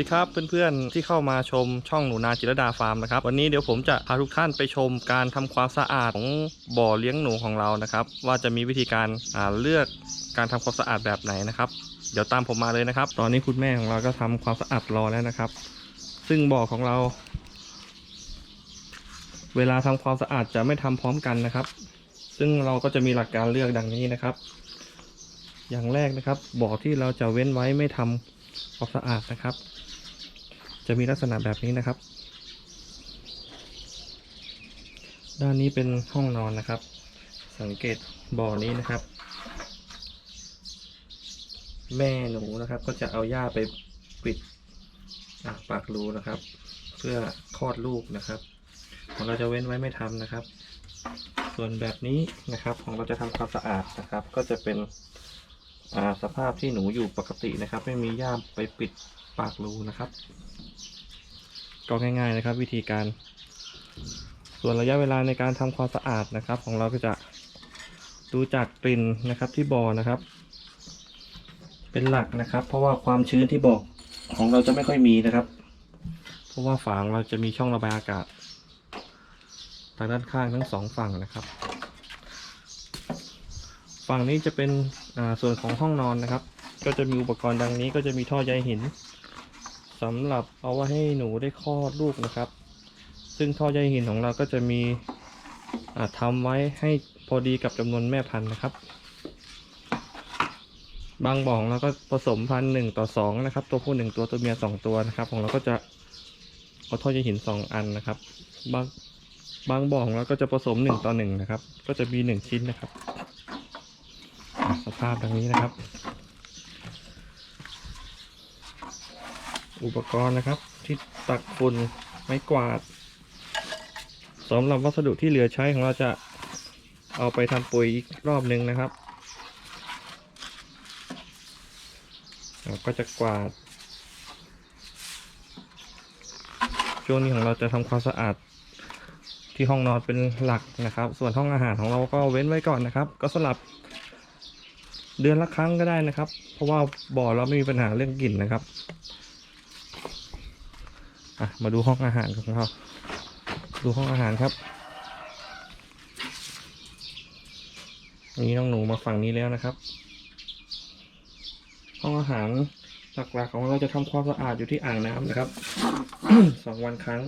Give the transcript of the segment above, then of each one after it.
ดีครับเพื่อนๆที่เข้ามาชมช่องหนูนาจิรดาฟาร์มนะครับวันนี้เดี๋ยวผมจะพาทุกท่านไปชมการทำความสะอาดของบ่อเลี้ยงหนูของเรานะครับ ว่าจะมีวิธีการาเลือกการทำความสะอาดแบบไหนนะครับ เดี๋ยวตามผมมาเลยนะครับ ตอนนี้คุณแม่ของเราก็ทำความสะอาดรอแล้วนะครับ ซึ่งบ่อของเรา เวลาทำความสะอาดจะไม่ทำพร้อมกันนะครับ ซึ่งเราก็จะมีหลักการเลือกดังนี้นะครับ อย่างแรกนะครับบ่อที่เราจะเว้นไว้ไม่ทำความสะอาดนะครับ จะมีลักษณะแบบนี้นะครับ ด้านนี้เป็นห้องนอนนะครับ สังเกตบ่อนี้นะครับ แม่หนูนะครับ ก็จะเอาหญ้าไปปิดปากรูนะครับ เพื่อคลอดลูกนะครับของเราจะเว้นไว้ไม่ทำนะครับ ส่วนแบบนี้นะครับของเราจะทำความสะอาดนะครับ ก็จะเป็นสภาพที่หนูอยู่ปกตินะครับ ไม่มีหญ้าไปปิดปากรูนะครับ ก็ง่ายๆนะครับ วิธีการ ส่วนระยะเวลาในการทำความสะอาดนะครับ ของเราก็จะดูจากกลิ่นนะครับที่บ่อนะครับ เป็นหลักนะครับ เพราะว่าความชื้นที่บ่อของเราจะไม่ค่อยมีนะครับ เพราะว่าฝาของเราจะมีช่องระบายอากาศทางด้านข้างทั้งสองฝั่งนะครับ ฝั่งนี้จะเป็นส่วนของห้องนอนนะครับ ก็จะมีอุปกรณ์ดังนี้ก็จะมีท่อใยหิน สำหรับเอาไว้ให้หนูได้คลอดลูกนะครับ ซึ่งท่อใยหินของเราก็จะมีอ่าทำไว้ให้พอดีกับจำนวนแม่พันธุ์นะครับ บางบ่องเราก็ผสมพันธุ์หนึ่งต่อสองนะครับ ตัวผู้หนึ่งตัวตัวเมียสองตัวนะครับ ของเราก็จะเอาท่อใยหินสองอันนะครับ บางบางบ่อของเราก็จะผสมหนึ่งต่อหนึ่งนะครับ ก็จะมีหนึ่งชิ้นนะครับ สภาพดังนี้นะครับ อุปกรณ์นะครับ ที่ตักฝุ่นไม้กวาดสำหรับวัสดุที่เหลือใช้ของเราจะเอาไปทำปุ๋ยอีกรอบหนึ่งนะครับเราก็จะกวาด ช่วงนี้ของเราจะทำความสะอาดที่ห้องนอนเป็นหลักนะครับ ส่วนห้องอาหารของเราก็เว้นไว้ก่อนนะครับ ก็สลับเดือนละครั้งก็ได้นะครับ เพราะว่าบ่อเราไม่มีปัญหาเรื่องกลิ่นนะครับ อะมาดูห้องอาหารของเราดูห้องอาหารครับนี่น้องหนูมาฝั่งนี้แล้วนะครับ ห้องอาหารหลักๆของเราจะทำความสะอาดอยู่ที่อ่างน้ำนะครับสองวันครั้ง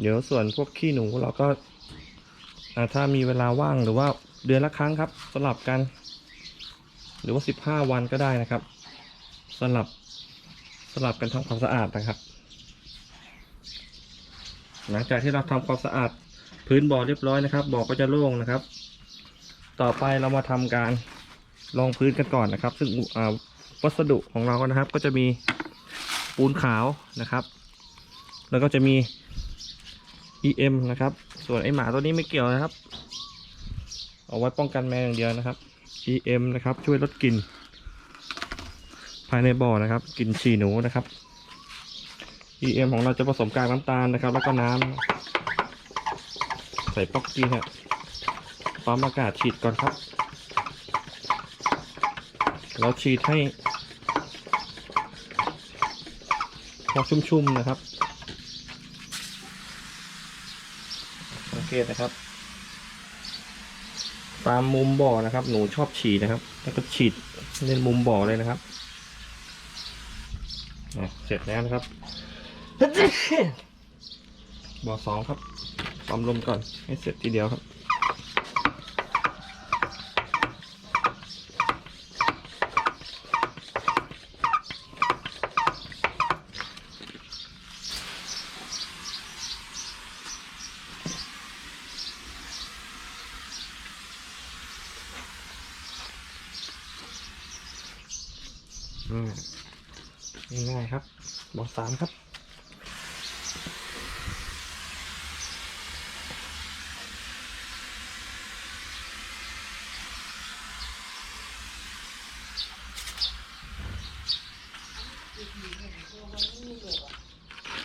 เดี๋ยวส่วนพวกขี้หนูเราก็ถ้ามีเวลาว่างหรือว่าเดือนละครั้งครับสลับกัน หรือว่าสิบห้าวันก็ได้นะครับ สลับสลับกันทำความสะอาดนะครับ หลังจากที่เราทำความสะอาดพื้นบ่อเรียบร้อยนะครับบ่อก็จะโล่งนะครับ ต่อไปเรามาทำการรองพื้นกันก่อนนะครับ ซึ่งวัสดุของเรานะครับ ก็จะมีปูนขาวนะครับ แล้วก็จะมี EM นะครับ ส่วนไอหมาตัวนี้ไม่เกี่ยวนะครับ เอาไว้ป้องกันแมงอย่างเดียวนะครับ EM นะครับช่วยลดกลิ่น ภายในบ่อนะครับกลิ่นฉี่หนูนะครับ EM ของเราจะผสมกากน้ำตาลนะครับ แล้วก็น้ำใส่ป๊อกกี้ฮะปั๊มอากาศฉีดก่อนครับ เราฉีดให้พอชุ่มๆนะครับสังเกตนะครับ ตามมุมบ่อนะครับ หนูชอบฉี่นะครับ แล้วก็ฉีดเล่นมุมบ่อเลยนะครับ เสร็จแล้วนะครับบ่อสองครับปั๊มลมก่อนให้เสร็จทีเดียวครับอืม ง่ายๆครับบอสามครับ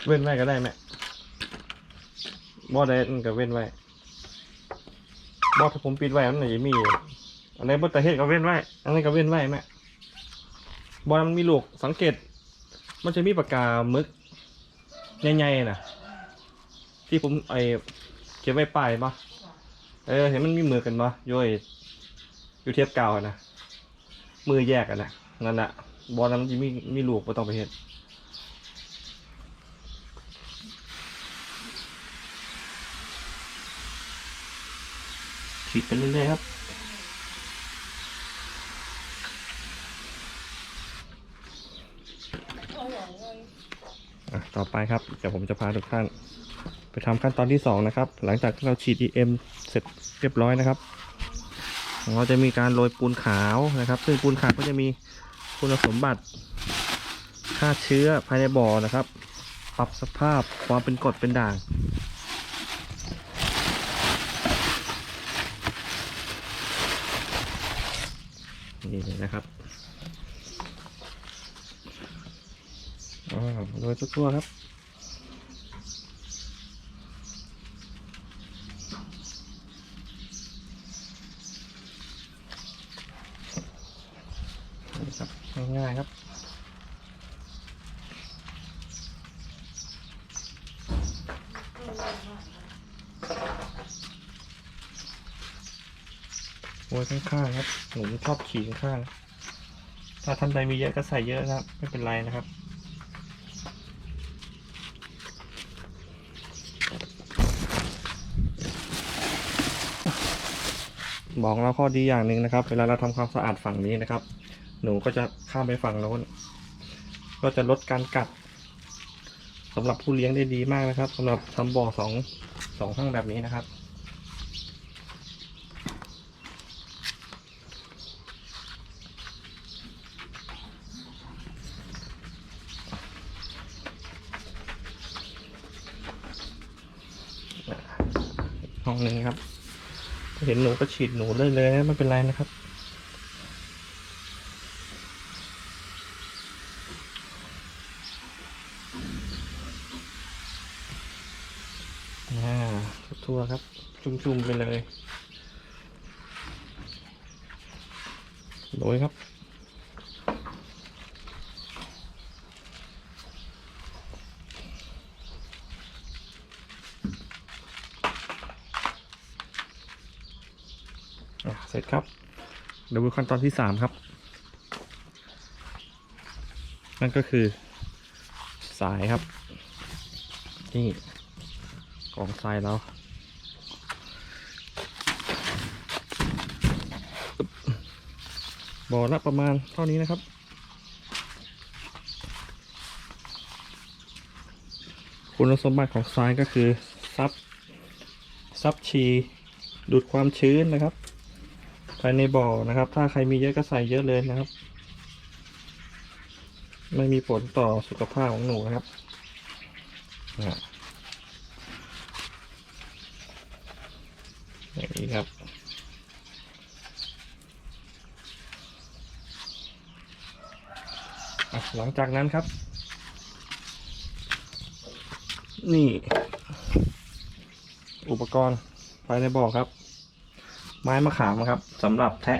เว้นไว้ก็ได้แม่บอได้มันก็เว้นไว้บอถ้าผมปิดไว้มันไหนจะมีอยู่อันไหนบอตะเฮ็ดก็เว้นไว้อันนี้ก็เว้นไว้แม่บอมันมีลูกสังเกต มันจะมีปากกามึกใหญ่ๆนะที่ผมไอเก็บไว้ป้ายปะเออเห็นมันมีมือกันปะย้ยอยู่เทียบเก่าอะนะมือแยกกันนะนั่นแหละบอลนั้นมันจะมีมีลูกไม่ต้องไปเห็นฉีดไปเรื่อยๆครับ ต่อไปครับ เดี๋ยวผมจะพาทุกท่าน ไปทำขั้นตอนที่สองนะครับ หลังจากที่เราฉีด EM เสร็จเรียบร้อยนะครับ เราจะมีการโรยปูนขาวนะครับ ซึ่งปูนขาวก็จะมีคุณสมบัติฆ่าเชื้อภายในบ่อนะครับ ปรับสภาพความเป็นกรดเป็นด่างนี่เลยนะครับอ่า โรยทั่วๆครับนี่ครับง่ายๆครับโอ้ยข้างๆครับหนูชอบขี่ข้างๆถ้าท่านใดมีเยอะก็ใส่เยอะนะครับ ไม่เป็นไรนะครับ บอกเราข้อดีอย่างหนึ่งนะครับ เวลาเราทำความสะอาดฝั่งนี้นะครับ หนูก็จะข้ามไปฝั่งโน้น ก็จะลดการกัดสำหรับผู้เลี้ยงได้ดีมากนะครับสำหรับทำบ่อสองสองห้องแบบนี้นะครับห้องหนึ่งครับ เห็นหนูก็ฉีดหนูเลยเลยนะไม่เป็นไรนะครับ อ่าทั่วครับจุ่มๆไปเลย โดยครับ อะเส ร็จครับเดี๋ยวดูขั้นตอนที่สามครับ นั่นก็คือ สายครับ นี่กองทรายแล้วบ่อละประมาณเท่านี้นะครับคุณสมบัติของทรายก็คือซับซับชี ดูดความชื้นนะครับ ภายในบ่อนะครับ ถ้าใครมีเยอะก็ใส่เยอะเลยนะครับ ไม่มีผลต่อสุขภาพของหนูนะครับนะอย่างนี้ครับหลังจากนั้นครับ นี่ อุปกรณ์ภายในบ่อครับ ไม้มะขามครับสำหรับแทะ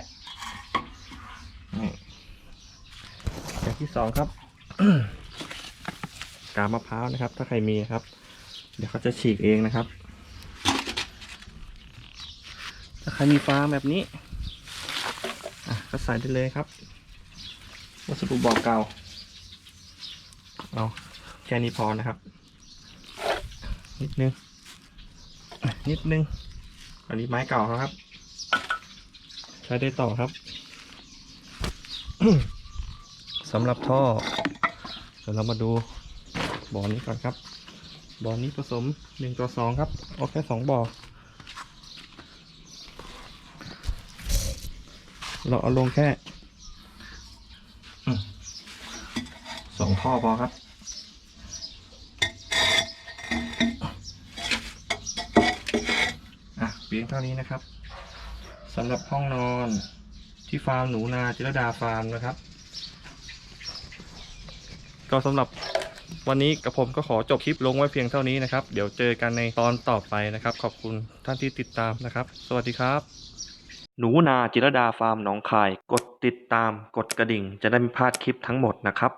อย่างที่สองครับ กาบมะพร้าวนะครับ ถ้าใครมีครับ เดี๋ยวเขาจะฉีกเองนะครับ ถ้าใครมีฟาร์มแบบนี้ก็ใส่ได้เลยครับวัสดุบอกเก่าเอาแค่นี้พอนะครับ นิดนึง นิดนึงอันนี้ไม้เก่าครับ ใช้ได้ต่อครับสำหรับท่อ เดี๋ยวเรามาดูบ่อนี้ก่อนครับ บ่อนี้ผสมหนึ่งต่อสองครับเอาแค่สองบ่อ เราเอาลงแค่สองท่อพอครับอะเพียงเท่านี้นะครับ สำหรับห้องนอนที่ฟาร์มหนูนาจิรดาฟาร์มนะครับ ก็สำหรับวันนี้กับผมก็ขอจบคลิปลงไว้เพียงเท่านี้นะครับ เดี๋ยวเจอกันในตอนต่อไปนะครับ ขอบคุณท่านที่ติดตามนะครับ สวัสดีครับ หนูนาจิรดาฟาร์มหนองคาย กดติดตามกดกระดิ่ง จะได้ไม่พลาดคลิปทั้งหมดนะครับ